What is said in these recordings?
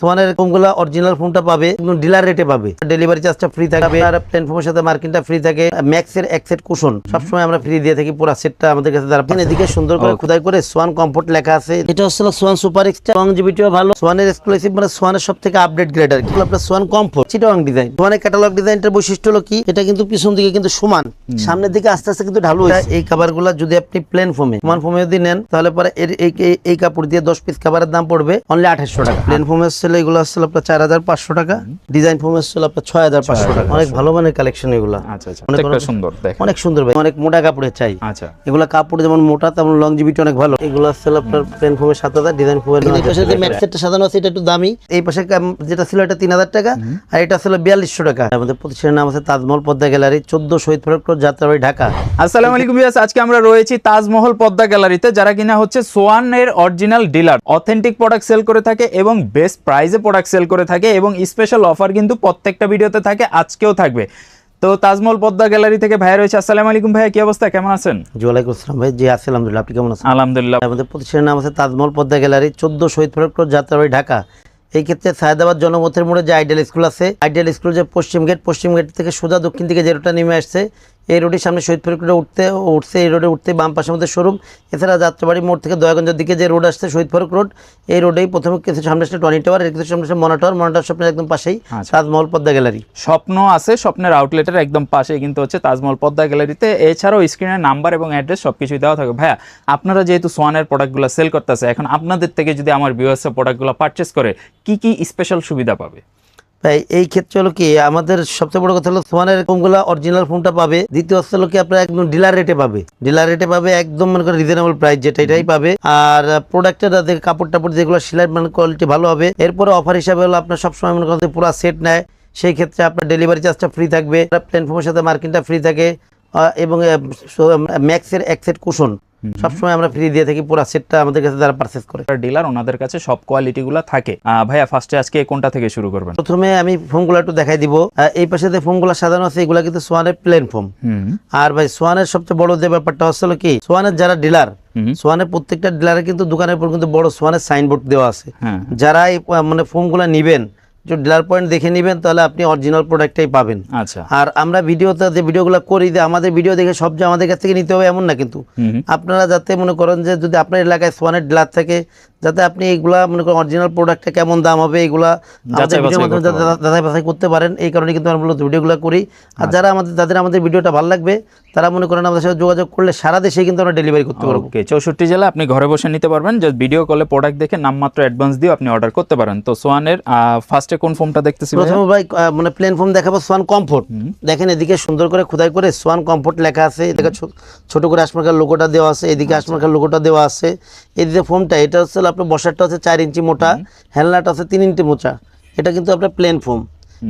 সোয়ানের ফোনগুলো অরিজিনাল ফোনটা পাবে ডিলার রেটে পাবে। ডেলিভারি চার্জটা ফ্রি থাকবে আর প্লেন ফোনের সাথে মার্কিনটা ফ্রি থাকে। ম্যাক্সের এক সেট কুশন সবসময় আমরা ফ্রি দিয়ে থাকি পুরো সেটটা আমাদের কাছে তারা। এদিকে সুন্দর করে খোদাই করে সোয়ান কমফোর্ট লেখা আছে। এটা হচ্ছে সোয়ান সুপার এক্সট্রা লংজিভিটিও ভালো। সোয়ানের এক্সক্লুসিভ মানে সোয়ানের সব থেকে আপডেট গ্রেড আর কি। আপনার সোয়ান কমফোর্ট চিটাং ডিজাইন সোয়ানের ক্যাটালগ ডিজাইনটার বৈশিষ্ট্য হলো কি? এটা কিন্তু পিছন দিকে কিন্তু সমান। সামনের দিকে আস্তে আস্তে কিন্তু ঢালু হয়েছে। এই কাভারগুলো যদি আপনি প্লেন ফোমে সমান ফোমে যদি নেন তাহলে পরে এর এই কাপড় দিয়ে দশ পিস খাবারের দাম পড়বে অনলি আঠাশশো টাকা। প্লেন ফোমের ছিল এগুলো আসছিল আপনার চার হাজার পাঁচশো টাকা। ডিজাইন ফোমের ছিল আপনার ছয় হাজার পাঁচশো টাকা। অনেক ভালো মানের কালেকশন এগুলো। আচ্ছা আচ্ছা। করো- সুন্দর অনেক সুন্দর ভাই অনেক মোটা কাপড়ের চাই। আচ্ছা। এগুলো কাপড় যেমন মোটা তেমন লংজিভিটি অনেক ভালো। এগুলো আসছিল আপনার প্লেন ফোমের সাত হাজার ডিজাইন ফোমের এই পাশে যে ম্যাক্স সেটটা সাজানো আছে এটা একটু দামি। এই পাশে যেটা ছিল এটা তিন হাজার টাকা আর এটা ছিল বিয়াল্লিশশো টাকা। আমাদের প্রতিষ্ঠানের নাম আছে তাজমহল পদ্মা গ্যালারি চোদ্দ শহীদ ফেরত যাত্রাবাড়ি ঢাকা। আসসালামু আলাইকুম আজকে আমরা রয়েছি তাজমহল পদ্মা গ্যালারিতে যারা কিনা হচ্ছে সোয়ান এর original dealer authentic product sale করে থাকে এবং বেস্ট প্রাইসে প্রোডাক্ট সেল করে থাকে এবং স্পেশাল অফার কিন্তু প্রত্যেকটা ভিডিওতে থাকে আজকেও থাকবে। তো তাজমহল পদ্মা গ্যালারি থেকে ভাইয়া রয়েছে আসসালামু আলাইকুম ভাইয়া কি অবস্থা? কেমন আছেন? জি ওয়ালাইকুম আসসালাম ভাই জি আছি আলহামদুলিল্লাহ আপনি কেমন আছেন? আলহামদুলিল্লাহ। আমাদের প্রতিষ্ঠানের নাম আছে তাজমহল পদ্মা গ্যালারি চোদ্দ শহীদ ফেরত যাত্রাবাড়ি ঢাকা। এই ক্ষেত্রে সায়দাবাদ জনমতের মোড়ে যে আইডিয়াল স্কুল আছে আইডিয়াল স্কুল যে পশ্চিম গেট পশ্চিম গেট থেকে সোজা দক্ষিণ দিকে যে রোডটা নেমে আসছে এই রোডের সামনে শহীদ ফেরত উঠতে উঠছে এই রোডে উঠতে বাম পাশের মধ্যে শোরুম। এছাড়া যাত্রাবাড়ি মোড় থেকে দয়াগঞ্জের দিকে যে রোড আসছে শহীদ ফারুক রোড এই রোডেই প্রথমে কিছু সামনে আসছে টনি টাওয়ার এর কিছু সামনে আসছে মনা টাওয়ার। স্বপ্নের একদম পাশেই আচ্ছা। তাজমহল পদ্মা গ্যালারি। স্বপ্ন আছে স্বপ্নের আউটলেটের একদম পাশে কিন্তু হচ্ছে তাজমহল পদ্মা গ্যালারিতে। এছাড়াও স্ক্রিনের নাম্বার এবং অ্যাড্রেস সব কিছুই দেওয়া থাকে ভাইয়া আপনারা যেহেতু সোয়ানের প্রোডাক্টগুলো সেল করতেছে এখন আপনাদের থেকে যদি আমার ভিউয়ার্স প্রোডাক্টগুলো পারচেস করে কি কি স্পেশাল সুবিধা পাবে? তাই এই ক্ষেত্রে হলো কি, আমাদের সবচেয়ে বড় কথা হলো সোয়ানের ফোনগুলো অরিজিনাল ফোনটা পাবে। দ্বিতীয় হচ্ছে হলো কি, আপনার একদম ডিলার রেটে পাবে। ডিলার রেটে পাবে একদম মনে করে রিজনেবল প্রাইস যেটা এটাই পাবে। আর প্রোডাক্টের কাপড় টাপড় যেগুলো সিলাই মানে কোয়ালিটি ভালো হবে, এরপরে অফার হিসাবে হলো আপনার সবসময় মনে করেন পুরো সেট নেয়। সেই ক্ষেত্রে আপনার ডেলিভারি চার্জটা ফ্রি থাকবে প্লেন ফোনের সাথে মার্কিনটা ফ্রি থাকে। এবং ম্যাক্সের এক সেট কুশন। সবসময় আমরা ফ্রি দিয়ে থাকি পুরো সেটটা আমাদের কাছে যারা পারচেস করে। ডিলার ওনাদের কাছে সব কোয়ালিটিগুলো থাকে। ভাইয়া ফার্স্টে আজকে কোনটা থেকে শুরু করবেন? প্রথমে আমি ফোনগুলো একটু দেখাই দিব। এই পাশে যে ফোনগুলো সাজানো আছে এগুলো কিন্তু সোয়ানের প্লেন ফোম আর ভাই সোয়ানের সবচেয়ে বড় যে ব্যাপারটা হচ্ছে কি সোয়ানের যারা ডিলার। সোয়ানের প্রত্যেকটা ডিলারে কিন্তু দোকানের উপর কিন্তু বড় সোয়ানের সাইনবোর্ড দেওয়া আছে। হ্যাঁ। যারা মানে ফোনগুলো নিবেন ডিলার পয়েন্ট দেখে নিবেন তাহলে আপনি অরিজিনাল প্রোডাক্টটাই পাবেন। আচ্ছা। আর আমরা ভিডিওতে যে ভিডিওগুলো করি যে আমাদের ভিডিও দেখে সব যে আমাদের কাছ থেকে নিতে হবে এমন না কিন্তু। আপনারা যাতে মনে করেন যে যদি আপনার এলাকায় সোয়ানের ডিলার থাকে যাতে আপনি এইগুলা মনে করেন অরিজিনাল প্রোডাক্টটা কেমন দাম হবে এইগুলা যাচাই বাছাই করতে যাতে যাচাই বাছাই করতে পারেন। এই কারণে কিন্তু আমরা ভিডিওগুলো করি। আর যারা আমাদের যাদের আমাদের ভিডিওটা ভালো লাগবে তারা মনে করেন আমাদের সাথে যোগাযোগ করলে সারা দেশে কিন্তু আমরা ডেলিভারি করতে পারব। ওকে চৌষট্টি জেলা আপনি ঘরে বসে নিতে পারবেন। জাস্ট ভিডিও কলে প্রোডাক্ট দেখে নামমাত্র অ্যাডভান্স দিয়ে আপনি অর্ডার করতে পারেন। তো সোয়ানের ফার্স্টে কোন ফোনটা দেখতেছি? প্রথমে ভাই মানে প্লেন ফর্ম দেখাবো সোয়ান কমফোর্ট দেখেন এদিকে সুন্দর করে খোদাই করে সোয়ান কমফোর্ট লেখা আছে। এদিকে ছোট করে আসমার্কার লোগোটা দেওয়া আছে। এদিকে আচ্ছা। আসমার্কার লোগোটা দেওয়া আছে। এদিকে ফোমটা এটা হচ্ছে আপনার বসারটা হচ্ছে চার ইঞ্চি মোটা হেলনাটা আছে তিন ইঞ্চি মোটা এটা কিন্তু আপনার প্লেন ফোম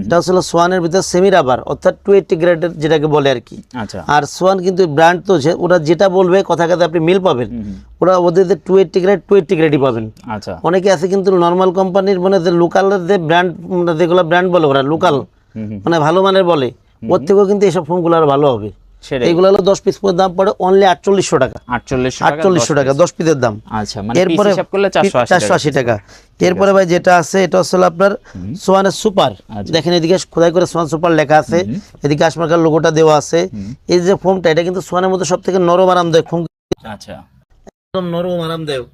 এটা হচ্ছে সোয়ানের ভিতরে সেমি রাবার অর্থাৎ টু এইটটি গ্রেডের যেটাকে বলে আর কি। আচ্ছা। আর সোয়ান কিন্তু ব্র্যান্ড তো ওরা যেটা বলবে কথা কথা আপনি মিল পাবেন। ওরা ওদের two eighty grade two eighty গ্রেডই পাবেন। আচ্ছা। অনেকে আছে কিন্তু নর্মাল কোম্পানির মানে যে লোকালের যে ব্র্যান্ড যেগুলো ব্র্যান্ড বলে ওরা লোকাল মানে ভালো মানের বলে। ওর থেকেও কিন্তু এইসব ফোনগুলো আরও ভালো হবে। সেটাই। হলো দশ পিস করে দাম পড়ে অনলি আটচল্লিশশো টাকা। আটচল্লিশশো আটচল্লিশশো টাকা দশ পিসের দাম। আচ্ছা মানে এরপরে চারশো আশি টাকা। এরপরে ভাই যেটা আছে এটা হচ্ছে আপনার সোয়ানের সুপার। আচ্ছা। দেখেন এদিকে খোদাই করে সোয়ান সুপার লেখা আছে। এদিকে আসমার্কার লোগোটা দেওয়া আছে। এই যে ফোমটা এটা কিন্তু সোয়ানের মধ্যে সব থেকে নরম আরামদায়ক ফোম আচ্ছা। একদম নরম আরামদায়ক।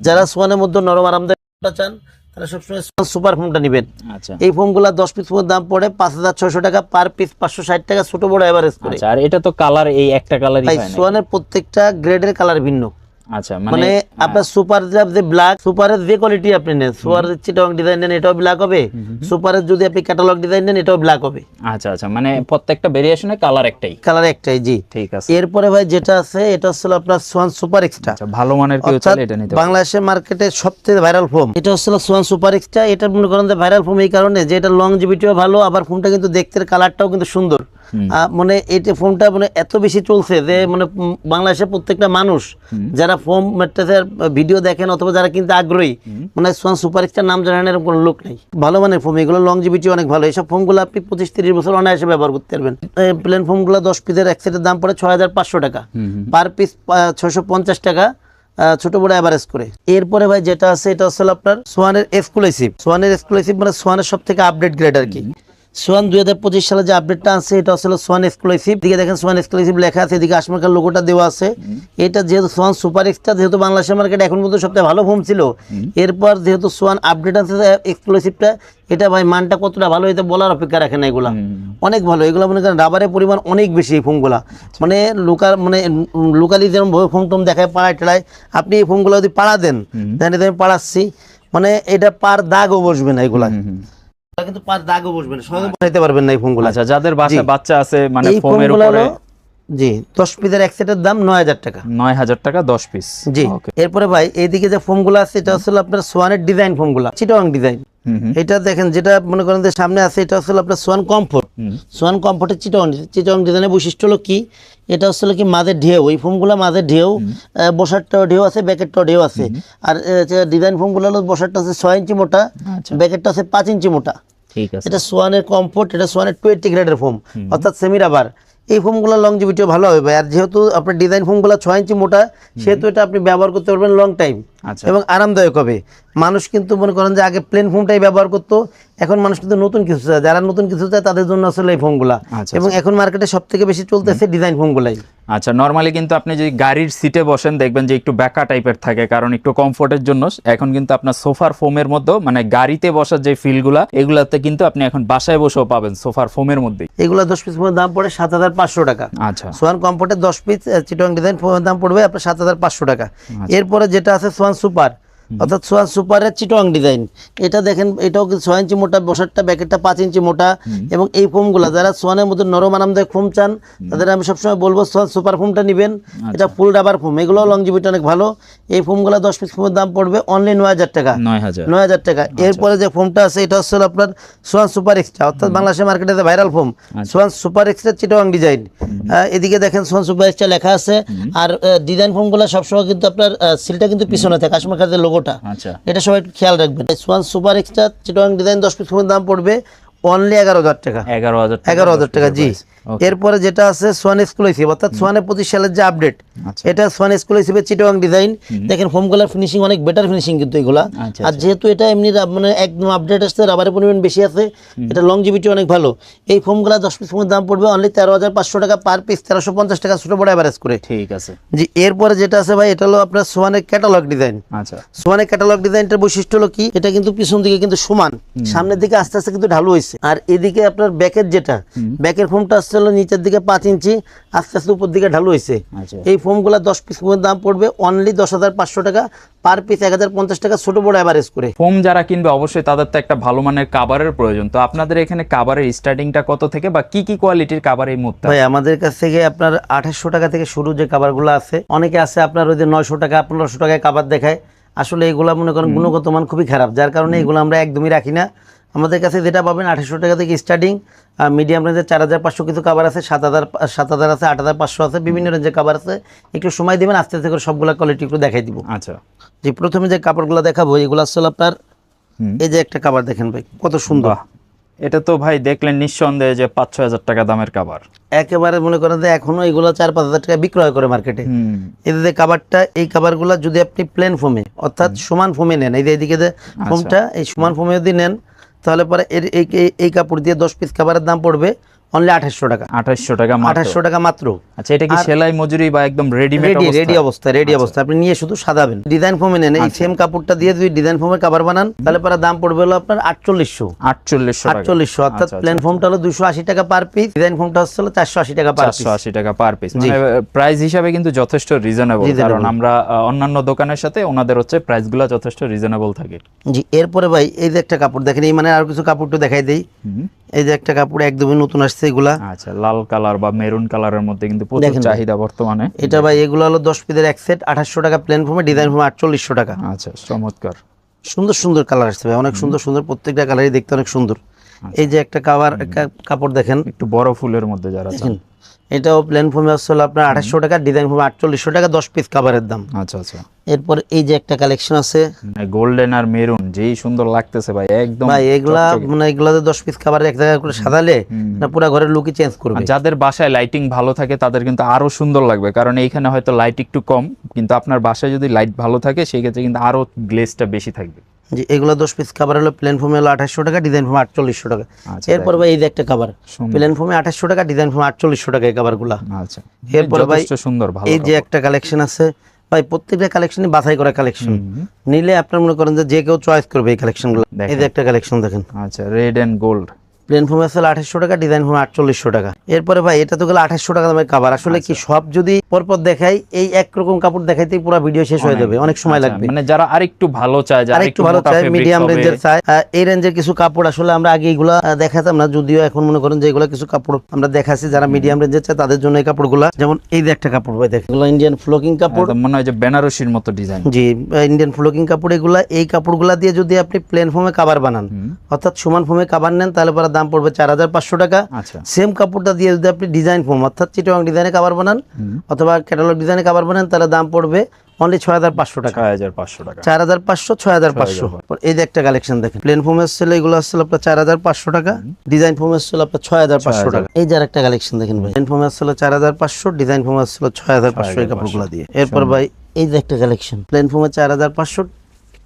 যারা সোয়ানের মধ্যে নরম আরামদায়কটা চান তারা সবসময় সুপার ফোমটা নেবেন। এই ফোমগুলো দশ পিস দাম পড়ে পাঁচ হাজার ছয়শো টাকা পার পিস পাঁচশো ষাট টাকা ছোট বড় এভারেজ করে। আচ্ছা আর এটা তো কালার এই একটা কালার সোয়ানের প্রত্যেকটা গ্রেডের কালার ভিন্ন। আচ্ছা মানে মানে আপনার সুপার যে ব্ল্যাক সুপারের যে কোয়ালিটি আপনি নেন সুপার চিটং ডিজাইন নেন এটাও ব্ল্যাক হবে। সুপারের যদি আপনি ক্যাটালগ ডিজাইন নেন এটাও ব্ল্যাক হবে। আচ্ছা আচ্ছা মানে প্রত্যেকটা ভেরিয়েশনে কালার একটাই। কালার একটাই জি। ঠিক আছে। এরপরে ভাই যেটা আছে এটা হচ্ছে আপনার সোয়ান সুপার এক্সট্রা ভালো মানের কেউ চাইলে এটা নিতে পারে। বাংলাদেশের মার্কেটে সবচেয়ে ভাইরাল ফোম এটা হচ্ছে সোয়ান সুপার এক্সট্রা এটা মনে করেন যে ভাইরাল ফোম এই কারণে যে এটা লং জিবিটিও ভালো আবার ফোনটা কিন্তু দেখতে কালারটাও কিন্তু সুন্দর। মানে এটা ফোনটা মানে এত বেশি চলছে যে মানে বাংলাদেশের প্রত্যেকটা মানুষ যারা ফোম ম্যাট্রেসের ভিডিও দেখেন অথবা যারা কিন্তু আগ্রহী মানে সোয়ান সুপার এক্সট্রা নাম জানেন এরকম কোনো লোক নেই। ভালো মানের ফোম এগুলো লং জিবিটি অনেক ভালো। এইসব ফোমগুলো আপনি পঁচিশ তিরিশ বছর অনায়াসে ব্যবহার করতে পারবেন। প্লেন ফোমগুলো দশ পিসের এক সেটের দাম পড়ে ছয় হাজার পাঁচশো টাকা। পার পিস ছয়শো পঞ্চাশ টাকা ছোট বড় অ্যাভারেজ করে। এরপরে ভাই যেটা আছে এটা হলো আপনার সোয়ানের এক্সক্লুসিভ সোয়ানের এক্সক্লুসিভ মানে সোয়ানের সব থেকে আপডেট গ্রেড আর কি। সোয়ান দুই হাজার পঁচিশ সালে যে আপডেটটা আছে এটা হলো সোয়ান এক্সক্লুসিভ দিকে দেখেন সোয়ান এক্সক্লুসিভ লেখা আছে এদিকে আসমাকার লোগোটা দেওয়া আছে। এটা যেহেতু সোয়ান সুপার এক্সটা যেহেতু বাংলাদেশের মার্কেট এখন পর্যন্ত সবথেকে ভালো ফোন ছিল এরপর যেহেতু সোয়ান আপডেট আছে এক্সক্লুসিভটা এটা ভাই মানটা কতটা ভালো এটা বলার অপেক্ষা রাখে না এগুলা। অনেক ভালো এগুলো মনে করেন রাবারের পরিমাণ অনেক বেশি এই ফোনগুলা মানে লোকাল মানে লোকালি যেরকম ফোন টোন দেখায় পাড়ায় টাড়ায় আপনি এই ফোনগুলো যদি পাড়া দেন তাহলে আমি পাড়াচ্ছি। মানে এটা পার দাগও বসবে না এগুলা কিন্তু পার দাগও বসবে না। সহজে বসাইতে পারবেন না এই ফোনগুলো। আচ্ছা যাদের বাসায় বাচ্চা আছে মানে ফোনের ফোমের উপরে জি দশ পিসের এক সেটের দাম নয় হাজার টাকা। নয় হাজার টাকা দশ পিস জি এরপরে ভাই এইদিকে যে ফোনগুলো আছে এটা হচ্ছে আপনার সোয়ানের ডিজাইন ফোনগুলো চিটং ডিজাইন এটা দেখেন যেটা মনে করেন যে সামনে আছে এটা হচ্ছে আপনার সোয়ান কমফোর্ট সোয়ান কমফোর্টের চিটং চিটং ডিজাইনের বৈশিষ্ট্য হলো কি? এটা হচ্ছে কি মাঝের ঢেউ ওই ফোমগুলো মাঝের ঢেউ আহ, বসারটাও ঢেউ আছে ব্যাকেটটাও ঢেউ আছে। আর ডিজাইন ফোমগুলো হলো বসারটা হচ্ছে ছয় ইঞ্চি মোটা ব্যাকেটটা হচ্ছে পাঁচ ইঞ্চি মোটা। ঠিক আছে। এটা সোয়ানের কমফোর্ট এটা সোয়ানের টোয়েন্টি গ্রেডের ফোম অর্থাৎ সেমি রাবার এই ফোমগুলো লংজিভিটিও ভালো হবে আর যেহেতু আপনার ডিজাইন ফোমগুলো ছয় ইঞ্চি মোটা সেহেতু এটা আপনি ব্যবহার করতে পারবেন লং টাইম এবং আরামদায়ক হবে। মানুষ কিন্তু মনে করেন যে আগে প্লেন ফোমটাই ব্যবহার করতো এখন মানুষ কিন্তু নতুন কিছু চায়। যারা নতুন কিছু চায় তাদের জন্য আসলে এই ফোমগুলা আচ্ছা, এবং এখন মার্কেটে সব থেকে বেশি চলতেছে ডিজাইন ফোমগুলাই আচ্ছা নর্মালি কিন্তু আপনি যদি গাড়ির সিটে বসেন দেখবেন যে একটু ব্যাকা টাইপের থাকে কারণ একটু কমফোর্টের জন্য। এখন কিন্তু আপনার সোফার ফোমের মধ্যে মানে গাড়িতে বসার যে ফিলগুলা এগুলাতে কিন্তু আপনি এখন বাসায় বসেও পাবেন সোফার ফোমের মধ্যে এগুলো দশ পিস দাম পড়ে সাত হাজার পাঁচশো টাকা। আচ্ছা। সোয়ান কমফোর্টের দশ পিস চিটং ডিজাইন ফোনের দাম পড়বে আপনার সাত হাজার পাঁচশো টাকা। এরপরে যেটা আছে সোয়ান সুপার অর্থাৎ সোয়ান সুপারের চিটং ডিজাইন। এটা দেখেন এটাও কিন্তু ছয় ইঞ্চি মোটা বসারটা ব্যাকেটটা পাঁচ ইঞ্চি মোটা এবং এই ফোমগুলো যারা সোয়ানের মধ্যে নরম আরামদায়ক ফোম চান তাদের আমি সবসময় বলব সোয়ান সুপার ফোমটা নেবেন। এটা ফুল রাবার ফোম এগুলো লংজিভিটি অনেক ভালো। এই ফোমগুলো দশ পিস ফোমের দাম পড়বে অনলি নয় হাজার টাকা। নয় হাজার। টাকা। এরপরে যে ফোমটা আছে এটা হচ্ছে আপনার সোয়ান সুপার এক্সট্রা অর্থাৎ বাংলাদেশের মার্কেটে যে viral foam Swan super extra চিটোয়াং design এদিকে দেখেন সোয়ান সুপার এক্সট্রা লেখা আছে। আর ডিজাইন ফোমগুলো সবসময় কিন্তু আপনার সিলটা কিন্তু পিছনে থাকে কাশ্মীর খাতের লোগোটা আচ্ছা। এটা সবাই একটু খেয়াল রাখবেন। এস ওয়ান সুপার এক্সট্রা চিটোয়াং ডিজাইন দশ পিস দাম পড়বে অনলি এগারো হাজার টাকা। এগারো হাজার এগারো হাজার টাকা জি। এরপরে যেটা আছে সোয়ান এক্সক্লুসিভ অর্থাৎ সোয়ানের পঁচিশ সালের যে আপডেট আচ্ছা। এটা সোয়ান এক্সক্লুসিভের চিটোয়াং ডিজাইন দেখেন ফোমগুলার ফিনিশিং অনেক বেটার ফিনিশিং কিন্তু এগুলা। আচ্ছা, আর যেহেতু এটা এমনি মানে একদম আপডেট আসছে রাবারের পরিমাণ বেশি আছে এটা লংজিভিটি অনেক ভালো। এই ফোমগুলা দশ পিস ফোমের দাম পড়বে অনলি তেরো হাজার পাঁচশো টাকা পার পিস তেরোশো পঞ্চাশ টাকা ছোটো বড় অ্যাভারেজ করে। ঠিক আছে। জি এরপরে যেটা আছে ভাই এটা হলো আপনার সোয়ানের ক্যাটালগ ডিজাইন আচ্ছা। সোয়ানের ক্যাটালগ ডিজাইনটার বৈশিষ্ট্য হলো কি এটা কিন্তু পিছন দিকে কিন্তু সমান। সামনের দিকে আস্তে আস্তে কিন্তু ঢালু হয়েছে আর এদিকে আপনার ব্যাকের যেটা ব্যাকের ফোমটা আসছে হলো নিচের দিকে পাঁচ ইঞ্চি আস্তে আস্তে উপর দিকে ঢালু হয়েছে আচ্ছা। এই ফোমগুলো দশ পিস দাম পড়বে অনলি দশ হাজার পাঁচশো টাকা পার পিস এক হাজার পঞ্চাশ টাকা ছোট বড় অ্যাভারেজ করে। ফোম যারা কিনবে অবশ্যই তাদের তো একটা ভালো মানের কাভারের প্রয়োজন। তো আপনাদের এখানে কাভারের স্টার্টিংটা কত থেকে বা কি কি কোয়ালিটির কাভার এই মুহূর্তে? ভাই আমাদের কাছ থেকে আপনার আঠাশশো টাকা থেকে শুরু যে কাবারগুলো আছে অনেকে আছে আপনার ওই যে নয়শো টাকা পনেরোশো টাকায় কাবার দেখায়। আসলে এগুলা মনে করেন গুণগত মান খুবই খারাপ যার কারণে এগুলো আমরা একদমই রাখি না। আমাদের কাছে যেটা পাবেন আঠাশশো টাকা থেকে স্টার্টিং মিডিয়াম রেঞ্জের চার হাজার পাঁচশো কিছু কাবার আছে সাত হাজার সাত হাজার আছে আট হাজার পাঁচশো আছে বিভিন্ন রেঞ্জের কাবার আছে। একটু সময় দিবেন আস্তে আস্তে করে সবগুলা কোয়ালিটি একটু দেখাই দিব। আচ্ছা। যে প্রথমে যে কাপড়গুলো দেখাবো এগুলো আসলে আপনার এই যে একটা কাবার দেখেন ভাই কত সুন্দর। এটা তো ভাই দেখলেন নিঃসন্দেহে যে পাঁচ ছয় হাজার টাকা দামের কাভার একেবারে মনে করেন যে এখনও এগুলো চার পাঁচ হাজার টাকা বিক্রয় করে মার্কেটে এই যে কাবারটা এই কাবারগুলো যদি আপনি প্লেন ফোমে অর্থাৎ সমান ফোমে নেন এই যে এদিকে যে ফোমটা এই সমান ফোমে যদি নেন তাহলে পরে এর এই এই- এই কাপড় দিয়ে দশ পিস কাবারের দাম পড়বে। অনলি আঠাশশো টাকা। আঠাশশো টাকা আঠাশশো টাকা মাত্র। আচ্ছা এটা কি সেলাই মজুরি বা একদম রেডিমেড রেডি রেডি অবস্থা রেডি অবস্থা। আপনি নিয়ে শুধু সাজাবেন। ডিজাইন ফোমে নেন। এই সেম কাপড়টা দিয়ে যদি ডিজাইন ফোমের কাবার বানান তাহলে পরে দাম পড়বে হলো আপনার আটচল্লিশশো। আটচল্লিশশো আটচল্লিশশো অর্থাৎ আচ্ছা, প্লেন ফোমটা হলো দুশো আশি টাকা পার পিস ডিজাইন ফোমটা হচ্ছে হলো চারশো আশি টাকা পার চারশো আশি টাকা পার পিস প্রাইস হিসাবে কিন্তু যথেষ্ট রিজনেবল কারণ আমরা অন্যান্য দোকানের সাথে ওনাদের হচ্ছে প্রাইসগুলো যথেষ্ট রিজনেবল থাকে। জি এরপরে ভাই এই যে একটা কাপড় দেখেন এই মানে আর কিছু কাপড় একটু দেখাই দেই। এই যে একটা কাপড় একদমই নতুন আসছে। এগুলা। আচ্ছা লাল কালার বা মেরুন কালারের মধ্যে কিন্তু প্রচুর চাহিদা বর্তমানে। এটা ভাই এগুলো হলো পিসের এক সেট টাকা প্লেন ফর্মে ডিজাইন ফর্মে টাকা। আচ্ছা চমৎকার। সুন্দর সুন্দর কালার আসছে ভাই অনেক সুন্দর সুন্দর প্রত্যেকটা কালারই দেখতে অনেক সুন্দর। এই যে একটা কাপড় দেখেন। একটু বড় ফুলের মধ্যে যারা দেখেন এটাও প্লেন ফোমে আসলে আপনার আঠাশশো টাকা ডিজাইন ফোমে আটচল্লিশশো টাকা দশ পিস কাভারের দাম। আচ্ছা আচ্ছা। এরপর এই যে একটা কালেকশন আছে। গোল্ডেন আর মেরুন যেই সুন্দর লাগতেছে ভাই একদম ভাই এগুলা। মানে এগুলাতে দশ পিস খাবার এক জায়গায় করে সাজালে না পুরো ঘরের লুকই চেঞ্জ করবে। যাদের বাসায় লাইটিং ভালো থাকে তাদের কিন্তু আরও সুন্দর লাগবে কারণ এইখানে হয়তো লাইট একটু কম কিন্তু আপনার বাসায় যদি লাইট ভালো থাকে সেই ক্ষেত্রে কিন্তু আরও গ্লেজটা বেশি থাকবে। যে এগুলো দশ পিস খাবার হলো প্লেন ফোমে হলো আঠাশশো টাকা ডিজাইন ফোমে আটচল্লিশশো টাকা। আচ্ছা, এরপর ভাই এই যে একটা খাবার প্লেন ফোমে আঠাশশো টাকা ডিজাইন ফোমে আটচল্লিশশো টাকা এই খাবারগুলা আচ্ছা। এরপরে ভাই সুন্দর ভালো এই যে একটা কালেকশন আছে ভাই প্রত্যেকটা কালেকশনই বাছাই করা কালেকশন নিলে আপনার মনে করেন যে যে কেউ চয়েস করবে এই কালেকশনগুলো এই যে একটা কালেকশন দেখেন। আচ্ছা red and gold plain foam আসলে আঠাশশো টাকা ডিজাইন ফোম আটচল্লিশশো টাকা। এরপরে ভাই এটা তো গেলে আঠাশশো টাকা দামের কাবার আসলে কি আচ্ছা। সব যদি পরপর দেখাই এই একরকম কাপড় দেখাইতেই পুরো ভিডিও শেষ হয়ে যাবে অনেক সময় লাগবে। মানে যারা আরেকটু ভালো চায় যারা আর একটু ভালো fabrics মিডিয়াম রেঞ্জের আহ, এই রেঞ্জের কিছু কাপড় আসলে আমরা আগে এগুলা দেখাতাম না যদিও এখন মনে করেন যে এগুলা কিছু কাপড় আমরা দেখাচ্ছি যারা মিডিয়াম রেঞ্জের চাই তাদের জন্য এই কাপড়গুলা যেমন এই যে একটা কাপড় ভাই দেখেন এগুলো ইন্ডিয়ান ফ্লোকিং কাপড়। মনে হয় যে বেনারসির মতো ডিজাইন জি ইন্ডিয়ান ফ্লোকিং কাপড় এগুলা এই কাপড়গুলা দিয়ে যদি আপনি প্লেন ফোমে কাবার বানান অর্থাৎ সমান ফোমে কাবার নেন তাহলে পরে দাম পড়বে চার হাজার পাঁচশো টাকা। আচ্ছা। সেম কাপড়টা দিয়ে যদি আপনি ডিজাইন ফোম অর্থাৎ চিটং ডিজাইনে কাবার বানান অথবা ক্যাটালগ ডিজাইনে কাবার বানান তাহলে দাম পড়বে অনলি ছয় হাজার পাঁচশো টাকা। ছয় হাজার পাঁচশো টাকা। চার হাজার পাঁচশো ছয় হাজার পাঁচশো। এই যে একটা কালেকশন দেখেন প্লেন ফোমের ছিল এগুলো আসছিল আপনার চার হাজার পাঁচশো টাকা। ডিজাইন ফোমের ছিল আপনার ছয় হাজার পাঁচশো টাকা। এই যে একটা কালেকশন দেখেন ভাই প্লেন ফোমের ছিল চার হাজার পাঁচশো ডিজাইন ফোমের ছিল ছয় হাজার পাঁচশো এই কাপড়গুলো দিয়ে। এরপর ভাই এই যে একটা কালেকশন প্লেন ফোমের চার হাজার পাঁচশো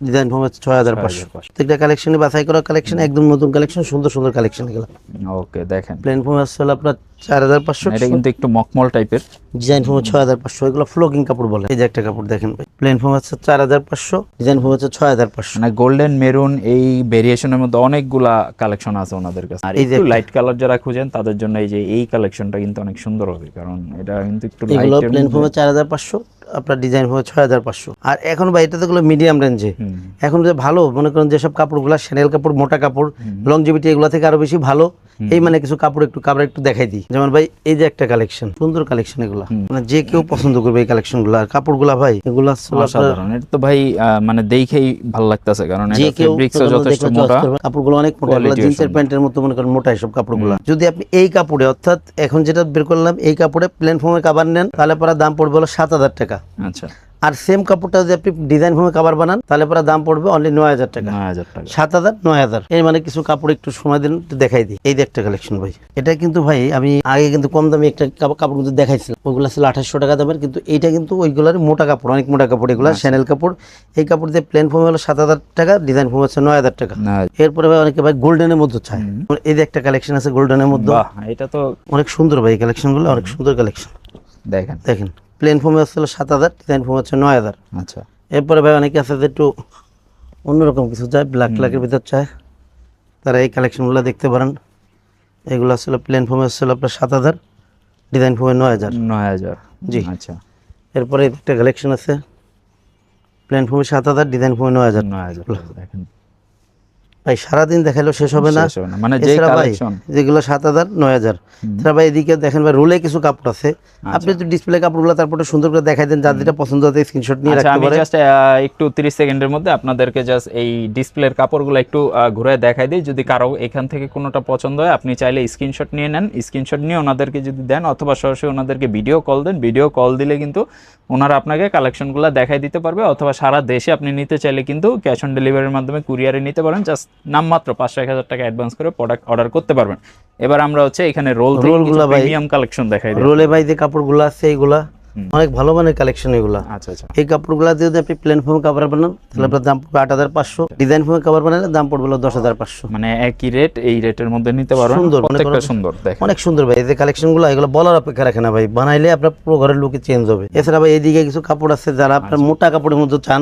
ডিজাইন ফোমের ছয় হাজার পাঁচশো। প্রত্যেকটা কালেকশনে বাছাই করা কালেকশন একদম নতুন কালেকশন সুন্দর সুন্দর কালেকশন এগুলো। ওকে দেখেন। প্লেন আসছে ছিল আপনার চার হাজার পাঁচশো এটা কিন্তু একটু মকমল টাইপের। ডিজাইন ফোম এগুলো ফ্লোকিং কাপড় বলে। এই যে একটা কাপড় দেখেন ভাই। প্লেন ফোম হচ্ছে ডিজাইন ফোম হচ্ছে মানে গোল্ডেন মেরুন এই ভেরিয়েশনের মধ্যে অনেকগুলা কালেকশন আছে ওনাদের কাছে। আর একটু লাইট কালার যারা খুঁজেন তাদের জন্য এই যে এই কালেকশনটা কিন্তু অনেক সুন্দর হবে কারণ এটা কিন্তু একটু এগুলো প্লেন ফোমে আপনার ডিজাইন ফোমে ছয় হাজার পাঁচশো। আর এখন ভাই এটা তো গুলো মিডিয়াম রেঞ্জে এখন যে ভালো মনে করেন যেসব কাপড়গুলো শ্যানেল কাপড় মোটা কাপড় লংজিভিটি এগুলো থেকে আরও বেশি ভালো এই মানে কিছু কাপড় একটু কাপড় একটু দেখাই দিই। যেমন ভাই এই যে একটা কালেকশন সুন্দর কালেকশন এগুলো। মানে যে কেউ পছন্দ করবে এই কালেকশনগুলো। আর কাপড়গুলো ভাই এগুলো অসাধারণ। এটা তো ভাই মানে দেখেই ভালো লাগতেছে কারণ এটা যথেষ্ট মোটা। choice করবে। অনেক মোটা এগুলো জিন্সের প্যান্টের মতো মনে করেন মোটা সব কাপড়গুলো। যদি আপনি এই কাপড়ে অর্থাৎ এখন যেটা বের করলাম এই কাপড়ে প্লেন ফোমে কাবার নেন তাহলে পরে দাম পড়বে হলো সাত হাজার টাকা। আচ্ছা। আর সেম কাপড়টা যদি আপনি ডিজাইন ফোমে কাবার বানান তাহলে পরে দাম পড়বে অনলি নয় হাজার টাকা। নয় হাজার টাকা। সাত হাজার নয় হাজার। এই মানে কিছু কাপড় একটু সময় দিন দেখাই দিই। এই একটা কালেকশন ভাই। এটা কিন্তু ভাই আমি আগে কিন্তু কম দামে একটা কাপড় কিন্তু দেখাইছিলাম। ওইগুলো ছিল আঠাশশো টাকা দামের কিন্তু এইটা কিন্তু ওইগুলোর মোটা কাপড় অনেক মোটা কাপড় এগুলো শ্যানেল কাপড়। এই কাপড় দিয়ে প্লেন ফোমে হলো সাত হাজার টাকা ডিজাইন ফোম হচ্ছে নয় হাজার টাকা। এরপরে ভাই অনেকে ভাই গোল্ডেনের মধ্যে চায়। এই যে একটা কালেকশন আছে গোল্ডেনের মধ্যে। এটা তো অনেক সুন্দর ভাই কালেকশনগুলো অনেক সুন্দর কালেকশন দেখেন। দেখেন। প্লেন ফোমে হচ্ছিল সাত হাজার ডিজাইন ফোম হচ্ছে নয় হাজার। আচ্ছা। এরপরে ভাই অনেকে আছে যে একটু অন্যরকম কিছু চায় ব্ল্যাক ব্ল্যাকের ভিতর চায়। তারা এই কালেকশনগুলো দেখতে পারেন। এগুলো আসলে প্লেন ফোমে আসছিল আপনার সাত হাজার ডিজাইন ফোমে নয় হাজার। নয় হাজার। জি। আচ্ছা। এরপরে একটা কালেকশন আছে। প্লেন ফোমে সাত হাজার ডিজাইন ফোমে নয় হাজার। নয় হাজার। দেখেন ভাই সারাদিন দেখাইলেও শেষ হবে না। মানে যে ভাই কালেকশন যেগুলো সাত হাজার নয় হাজার ভাই এদিকে দেখেন ভাই রোলে কিছু কাপড় আছে। আচ্ছা। আপনি তো ডিসপ্লে কাপড়গুলো তারপরে সুন্দর করে দেখাই দেন যার যেটা পছন্দ হতে স্ক্রিনশট নিয়ে আচ্ছা রাখতে আমি পারে। জাস্ট একটু 30 সেকেন্ডের মধ্যে আপনাদেরকে জাস্ট এই ডিসপ্লের কাপড়গুলো একটু ঘুরে দেখাই দিই। যদি কারও এখান থেকে কোনোটা পছন্দ হয় আপনি চাইলে স্ক্রিনশট নিয়ে নেন। স্ক্রিনশট নিয়ে ওনাদেরকে যদি দেন অথবা সরাসরি ওনাদেরকে ভিডিও কল দেন। ভিডিও কল দিলে কিন্তু ওনারা আপনাকে কালেকশনগুলো দেখাই দিতে পারবে অথবা সারা দেশে আপনি নিতে চাইলে কিন্তু ক্যাশ অন ডেলিভারির মাধ্যমে কুরিয়ারে নিতে পারেন। জাস্ট নামমাত্র পাঁচশো এক হাজার টাকা অ্যাডভান্স করে প্রোডাক্ট অর্ডার করতে পারবেন। এবার আমরা হচ্ছে এখানে রোল রোলগুলা ভাই- প্রিমিয়াম কালেকশন দেখাই রোলে ভাই যে কাপড়গুলো আছে এইগুলা অনেক ভালো মানের কালেকশন এগুলা। আচ্ছা আচ্ছা। এই কাপড়গুলো দিয়ে যদি আপনি প্লেন ফোম কাভার বানান তাহলে আপনার দাম পড়বে আট হাজার পাঁচশো। ডিজাইন ফোমে কাপড় বানালে দাম পড়বে দশ হাজার পাঁচশো। মানে একই রেট এই রেটের মধ্যে নিতে পারবেন সুন্দর, সুন্দর অনেক সুন্দর ভাই এই যে কালেকশনগুলো এগুলো বলার অপেক্ষা রাখে না ভাই। বানাইলে আপনার পুরো ঘরের লুকে চেঞ্জ হবে। এছাড়া ভাই এইদিকে কিছু কাপড় আছে যারা আপনার মোটা কাপড়ের মধ্যে চান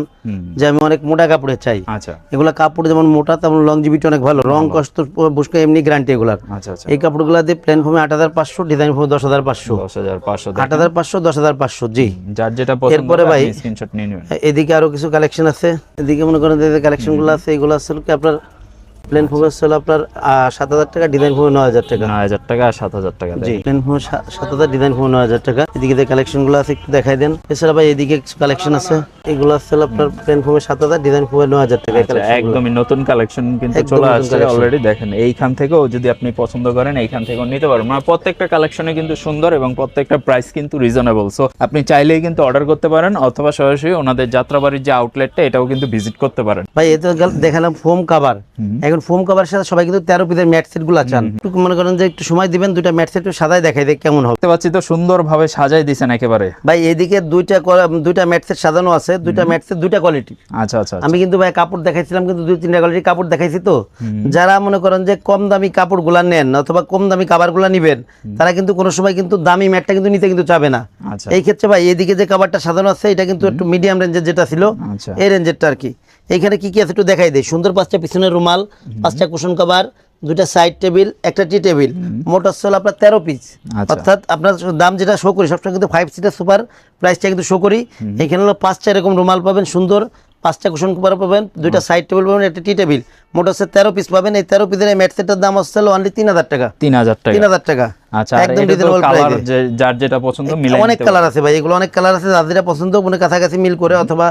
যে আমি অনেক মোটা কাপড়ে চাই। আচ্ছা। এগুলা কাপড় যেমন মোটা তেমন লংজিভিটি অনেক ভালো। রং কষ্ট বুঝকে এমনি গ্যারান্টি এগুলার। আচ্ছা আচ্ছা। এই কাপড়গুলো দিয়ে প্লেন ফোমে আট হাজার পাঁচশো ডিজাইন ফোমে দশ হাজার পাঁচশো। দশ হাজার পাঁচশো আট হাজার পাঁচশো দশ হাজার পাঁচশো জি। যার যেটা এরপরে ভাই- স্ক্রিনশট নিয়ে নেবেন। এদিকে আরও কিছু কালেকশন আছে। এদিকে মনে করেন যে কালেকশনগুলো আছে এগুলো আসলে কি আপনার প্লেন হচ্ছে হলো আপনার সাত হাজার টাকা ডিজাইন ফোমে নয় হাজার টাকা। নয় হাজার টাকা আর সাত হাজার টাকা জি প্লেন ফোম সাত হাজার ডিজাইন ফোম নয় হাজার টাকা। এদিকে যে কালেকশনগুলো আছে একটু দেখাই দেন। এছাড়া ভাই এদিকে কিছু কালেকশন আছে। এগুলো হলো আপনার প্লেন ফোমে সাত হাজার ডিজাইন ফোমে নয় হাজার টাকা আচ্ছা। একদমই নতুন কালেকশন কিন্তু চলে আসছে অলরেডি দেখেন। এইখান থেকেও যদি আপনি পছন্দ করেন এইখান থেকেও নিতে পারবেন। মানে প্রত্যেকটা কালেকশনে কিন্তু সুন্দর এবং প্রত্যেকটা প্রাইস কিন্তু রিজনেবল সো আপনি চাইলেই কিন্তু অর্ডার করতে পারেন অথবা সরাসরি ওনাদের যাত্রাবাড়ির যে আউটলেটটা এটাও কিন্তু ভিজিট করতে পারেন। ভাই এতে দেখালাম ফোম কাভার এখন ফোম কাভার সাথে সবাই কিন্তু তেরো পিসের ম্যাট সেটগুলো চান। একটু মনে করেন যে একটু সময় দিবেন দুইটা ম্যাট সেট সাদাই দেখাই দেখ কেমন হবে। পাচ্ছি তো সুন্দরভাবে সাজাই দিয়েছেন একেবারে। ভাই এদিকে দুইটা দুইটা ম্যাট সেট সাজানো আছে দুইটা ম্যাট সেট দুইটা কোয়ালিটি আচ্ছা আচ্ছা আমি কিন্তু ভাই কাপড় দেখাইছিলাম কিন্তু দুই তিনটা কোয়ালিটির কাপড় দেখাইছি তো। যারা মনে করেন যে কম দামি কাপড়গুলা নেন অথবা কম দামি কাবারগুলা নিবেন তারা কিন্তু কোনো সময় কিন্তু দামি ম্যাটটা কিন্তু নিতে কিন্তু চাবে না। আচ্ছা। এই ক্ষেত্রে ভাই এদিকে যে কাবারটা সাজানো আছে এটা কিন্তু একটু মিডিয়াম রেঞ্জের যেটা ছিল আচ্ছা। এই রেঞ্জেরটা আর কি। এইখানে কি কি আছে একটু দেখাই দেয় সুন্দর পাঁচটা পিছনের রুমাল পাঁচটা কুশন কভার দুটা সাইড টেবিল একটা টি টেবিল মোট হচ্ছে হলো আপনার তেরো পিস আচ্ছা। অর্থাৎ আপনার দাম যেটা শো করি সবসময় কিন্তু ফাইভ সিটার সুপার প্রাইসটা কিন্তু শো করি। এখানে হলো পাঁচটা এরকম রুমাল পাবেন সুন্দর। পাঁচটা কুশন কভার পাবেন দুইটা সাইড টেবিল পাবেন একটা টি টেবিল মোট হচ্ছে তেরো পিস পাবেন। এই তেরো পিসের এই ম্যাট সেটের দাম হচ্ছে অনলি তিন হাজার টাকা। তিন হাজার টাকা। তিন হাজার টাকা। আচ্ছা আর একদম এটা তো রিজনেবল কালার প্রাইসে যে যার যেটা পছন্দ মিলে অনেক কালার আছে ভাই এগুলো অনেক কালার আছে যাদের যেটা পছন্দ কাছাকাছি মিল করে অথবা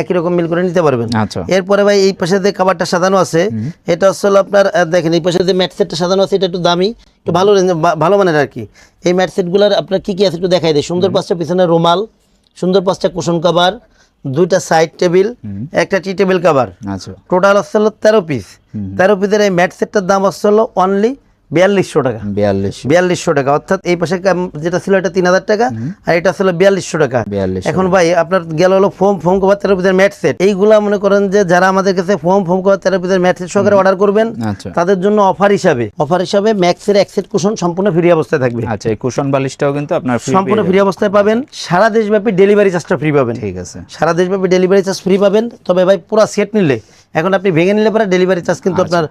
একই রকম মিল করে নিতে পারবেন। আচ্ছা। এরপরে ভাই এই পাশে যে কাবারটা সাজানো আছে এটা হচ্ছে আপনার দেখেন এই পাশে যে ম্যাট সেটটা সাজানো আছে এটা একটু দামি একটু ভালো ভালো মানের আর কি। এই ম্যাট সেটগুলোর আপনার কি কি আছে একটু দেখাই দেয় সুন্দর পাঁচটা পিছনে রুমাল সুন্দর পাঁচটা কুশন কাভার দুইটা সাইড টেবিল একটা টি টেবিল কাভার আচ্ছা। টোটাল হচ্ছে হলো তেরো পিস তেরো পিসের এই ম্যাট সেটটার দাম হচ্ছে হলো অনলি বিয়াল্লিশশো টাকা। বিয়াল্লিশ। বিয়াল্লিশশো টাকা। অর্থাৎ এই পাশে যেটা ছিল এটা তিন হাজার টাকা আর এটা ছিল বিয়াল্লিশশো টাকা। এখন ভাই আপনার গেল হলো ফোম ফোম কভার থেরাপিদের ম্যাট সেট এইগুলা মনে করেন যে যারা আমাদের কাছে ফোম ফোম কভার থেরাপিদের ম্যাট সেট সহকারে অর্ডার করবেন আচ্ছা। তাদের জন্য অফার হিসাবে। অফার হিসাবে ম্যাক্সের এক সেট কুশন সম্পূর্ণ ফ্রি অবস্থায় থাকবে। আচ্ছা এই কুশন বালিশটাও কিন্তু আপনার সম্পূর্ণ ফ্রি অবস্থায় পাবেন। সারা দেশব্যাপী ডেলিভারি চার্জটা ফ্রি পাবেন। ঠিক আছে। সারা দেশব্যাপী ডেলিভারি চার্জ ফ্রি পাবেন। তবে ভাই পুরো সেট নিলে এখন আপনি ভেঙে নিলে পরে ডেলিভারি চার্জ কিন্তু আপনার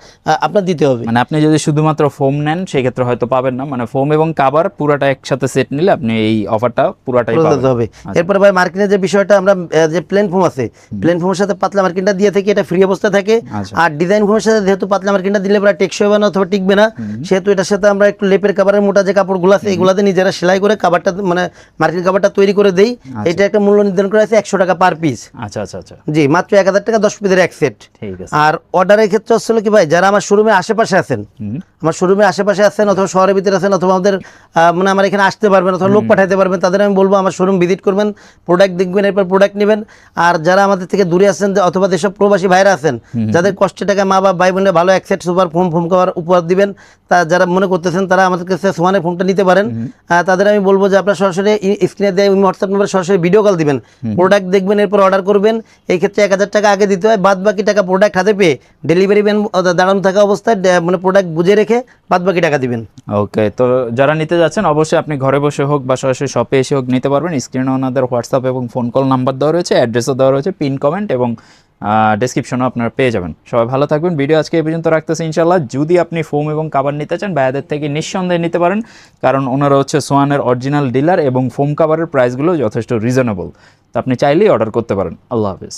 আপনার দিতে হবে। মানে আপনি যদি শুধুমাত্র ফোম নেন সেক্ষেত্রে হয়তো পাবেন না। মানে ফোম এবং কাভার পুরাটা একসাথে সেট নিলে আপনি এই অফারটা পুরাটাই পাবেন। হবে। এরপরে ভাই মার্কিনের যে বিষয়টা আমরা যে প্লেন ফোম আছে প্লেন ফোমের সাথে পাতলা মার্কিনটা দিয়ে থাকি এটা ফ্রি অবস্থা থাকে। আচ্ছা। আর ডিজাইন ফোমের সাথে যেহেতু পাতলা মার্কিনটা দিলে পরে টেকসই হবে না অথবা টিকবে না সেহেতু এটার সাথে আমরা একটু লেপের কাবারের মোটা যে কাপড়গুলো আছে এগুলাতে নিজেরা সেলাই করে কাবারটা মানে মার্কিন কাবারটা তৈরি করে দেই। এটা একটা মূল্য নির্ধারণ করা আছে একশো টাকা পার পিস আচ্ছা আচ্ছা আচ্ছা। জি মাত্র এক হাজার টাকা দশ পিসের এক সেট আর অর্ডারের ক্ষেত্রে আসলে কি ভাই যারা আমার শোরুমের আশেপাশে আছেন। আমার শোরুমের আশেপাশে আছেন অথবা শহরের ভিতরে আছেন অথবা আমাদের মানে আমার এখানে আসতে পারবেন অথবা লোক পাঠাতে পারবেন তাদের আমি বলব আমার শোরুম ভিজিট করবেন প্রোডাক্ট দেখবেন এরপর প্রোডাক্ট নেবেন। আর যারা আমাদের থেকে দূরে আছেন অথবা যেসব প্রবাসী ভাইরা আছেন যাদের কষ্টের টাকা মা বাবা ভাই বোনের ভালো এক set super foam foam cover উপহার দিবেন তা যারা মনে করতেছেন তারা আমাদের কাছে সোয়ানের ফোনটা নিতে পারেন। তাদের আমি বলব যে আপনারা সরাসরি স্ক্রিনে দেয় হোয়াটসঅ্যাপ নাম্বারে সরাসরি ভিডিও কল দিবেন। প্রোডাক্ট দেখবেন এরপর অর্ডার করবেন। এই ক্ষেত্রে এক হাজার টাকা আগে দিতে হয় বাদ বাকি টাকা প্রোডাক্ট হাতে পেয়ে ডেলিভারি ম্যান দাঁড়ানো থাকা অবস্থায় মানে প্রোডাক্ট বুঝে রেখে বাদ বাকি টাকা দিবেন। ওকে, তো যারা নিতে যাচ্ছেন, অবশ্যই আপনি ঘরে বসে হোক বা সরাসরি শপে এসে হোক নিতে পারবেন। স্ক্রিনে ওনাদের হোয়াটসঅ্যাপ এবং ফোন কল নাম্বার দেওয়া রয়েছে অ্যাড্রেসও দেওয়া রয়েছে পিন কমেন্ট এবং ডেসক্রিপশনও আপনারা পেয়ে যাবেন। সবাই ভালো থাকবেন। ভিডিও আজকে এই পর্যন্ত রাখতেছি ইনশাল্লাহ যদি আপনি ফোম এবং কাবার নিতে চান, ভাইয়াদের থেকে নিঃসন্দেহে নিতে পারেন, কারণ ওনারা হচ্ছে সোয়ানের অরিজিনাল ডিলার এবং ফোম কাভারের প্রাইসগুলো যথেষ্ট রিজনেবল তো আপনি চাইলেই অর্ডার করতে পারেন। আল্লাহ হাফিজ।